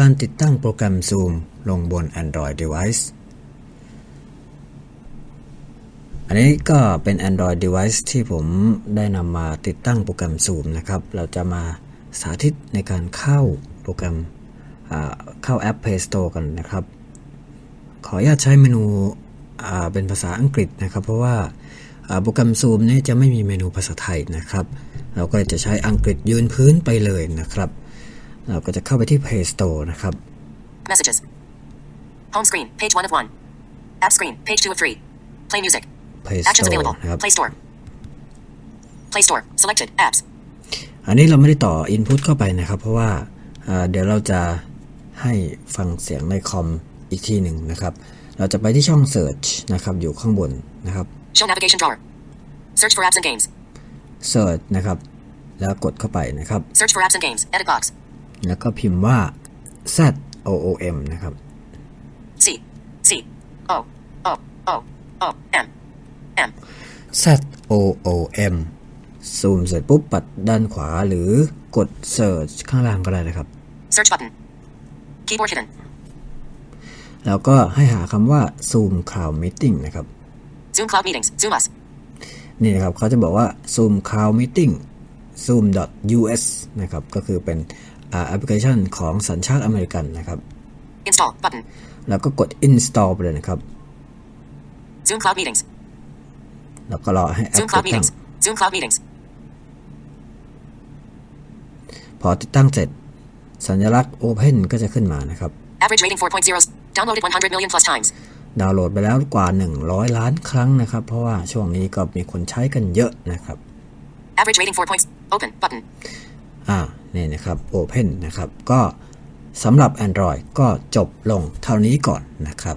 การติดตั้งโปรแกรม Zoom ลงบน Android device อันนี้ก็เป็น Android device ที่ผมได้นำมาติดตั้งโปรแกรม Zoom นะครับ เราจะมาสาธิตในการเข้าโปรแกรมเข้าแอป Play Store กันนะครับ ขออนุญาตใช้เมนูเป็นภาษาอังกฤษนะครับ เพราะว่าโปรแกรม Zoom นี้จะไม่มีเมนูภาษาไทยนะครับ เราก็จะใช้อังกฤษยืนพื้นไปเลยนะครับ เราก็จะเข้าไปที่ Play Store นะครับ Messages. Home screen, page 1 of 1. App screen, page 2 of 3. Play music. Play Actions Store available. นะครับ Play Store. Play Store. Selected. Apps. อันนี้เราไม่ได้ต่อ Input เข้าไปนะครับ เพราะว่าอ่าเดี๋ยวเราจะให้ฟังเสียงในคอมอีกทีหนึ่งนะครับ เราจะไปที่ช่อง Search นะครับ อยู่ข้างบนนะครับ Show navigation drawer. Search for apps and games. Search นะครับ แล้วกดเข้าไปนะครับ Search for apps and games. Edit box. แล้วก็พิมพ์ว่า Z O O M นะครับ C. C. O. O. O. O. M. M. Z O O M ซูมเสร็จปุ๊บปัดด้านขวาหรือกด Search ข้างล่างก็ได้นะครับ Search button. Keyboard hidden. แล้วก็ให้หาคำว่า Zoom Cloud Meeting นะครับ Zoom Cloud Meetings. Zoom Us. นี่นะครับเขาจะบอกว่า Zoom Cloud Meeting zoom.us นะครับ ก็คือเป็นอ่า แอปพลิเคชันของสัญชาติอเมริกันนะครับ Install button. แล้วก็กด install ไปเลยนะครับ Zoom Cloud Meetings. แล้วก็รอให้แอป Zoom ติ Cloud ดตั้ง Meetings. Zoom Cloud Meetings. พอติดตั้งเสร็จ สัญลักษณ์ Open ก็จะขึ้นมานะครับ Average rating 4.0. Downloaded 100 million plus times. ดาวน์โหลดไปแล้วกว่า 100 ล้านครั้งนะครับ เพราะว่าช่วงนี้ก็มีคนใช้กันเยอะนะครับ Average rating 4 points. Open button. อ่านี่นะครับ Open นะครับ ก็สำหรับ Android ก็จบลงเท่านี้ก่อนนะครับ